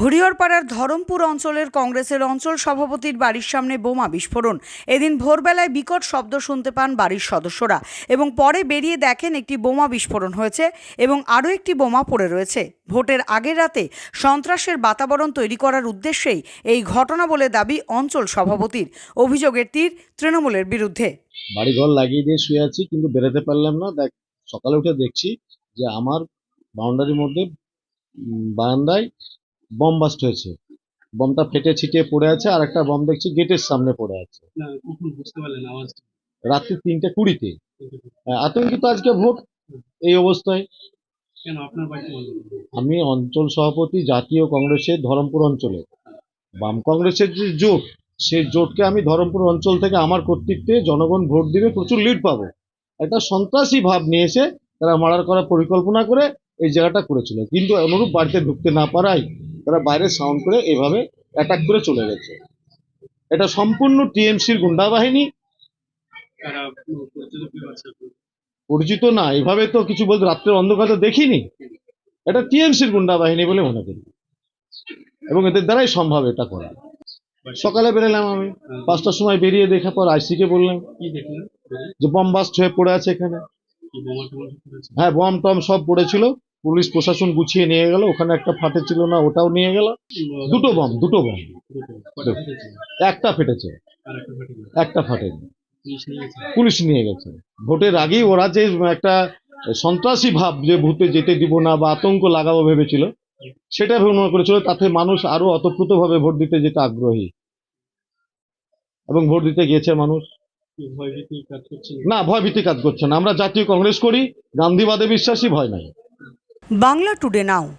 হরিহরপাড়ার ধরমপুর অঞ্চলের কংগ্রেসের অঞ্চল সভাপতির বাড়ির সামনে বোমা বিস্ফোরণ। এদিন ভোরবেলায় বিকট শব্দ শুনতে পান বাড়ির সদস্যরা এবং পরে বেরিয়ে দেখেন একটি বোমা বিস্ফোরণ হয়েছে এবং আরও একটি বোমা পড়ে রয়েছে। ভোটের আগের রাতে সন্ত্রাসের বাতাবরণ তৈরি করার উদ্দেশ্যেই এই ঘটনা বলে দাবি অঞ্চল সভাপতির। অভিযোগের তীর তৃণমূলের বিরুদ্ধে। বাড়িঘর লাগিয়ে দিয়ে শুয়ে আছি, কিন্তু বেরোতে পারলাম না। দেখ, সকালে উঠে দেখছি যে আমার বাউন্ডারির মধ্যে বারান্দায় বম বাস্ট হয়েছে। বমটা ফেটে ছিটিয়ে পড়ে আছে আর একটা বম দেখছি গেটের সামনে পড়ে আছে। রাত্রি তিনটে কুড়িতে। আতঙ্কিত আজকে ভোট এই অবস্থায়। আমি অঞ্চল সভাপতি জাতীয় কংগ্রেসের ধরমপুর অঞ্চলে। বাম কংগ্রেসের যে জোট সেই জোটকে আমি ধরমপুর অঞ্চল থেকে আমার কর্তৃত্বে জনগণ ভোট দিবে প্রচুর লিড পাবো। একটা সন্ত্রাসী ভাব নিয়ে এসে তারা মার্ডার করার পরিকল্পনা করে এই জায়গাটা করেছিল। কিন্তু অনুরূপ বাড়িতে ঢুকতে না পারায় তারা বাইরে সাউন্ড করে এভাবে অ্যাটাক করে চলে গেছে। এটা সম্পূর্ণ টিএমসির গুন্ডা বাহিনী। পরিচিত না এভাবে তো কিছু বলতে রাত্রের অন্ধকারে দেখিনি। এটা টিএমসির গুন্ডা বাহিনী বলে মনে করি। এবং এদের দ্বারাই সম্ভব এটা করা। সকালে বেরোলাম আমি। পাঁচটার সময় বেরিয়ে দেখা পর আইসিকে বললাম? যে বম বাস্ট হয়ে পড়ে আছে এখানে। হ্যাঁ বম টম সব পড়েছিল। পুলিশ প্রশাসন গুছিয়ে নিয়ে গেল ওখানে একটা ফাটে ছিল না ওটাও নিয়ে গেল। দুটো বম দুটো বম। একটা ফেটেছে। একটা ফাটেনি। পুলিশ নিয়ে গেছে। ভোটের আগেই ওরা যে একটা সন্ত্রাসী ভাব যে ভোটে যেতে দিব না বা আতঙ্ক লাগাবো ভেবেছিল সেটা ভেবে মনে করেছিল তাতে মানুষ আরও অতপ্রুত ভাবে ভোট দিতে যেতে আগ্রহী। এবং ভোট দিতে গিয়েছে মানুষ। ভীতি না? না ভয় ভীতি কাজ করছে না। আমরা জাতীয় কংগ্রেস করি গান্ধীবাদে বিশ্বাসী ভয় নাই। Bangla today now.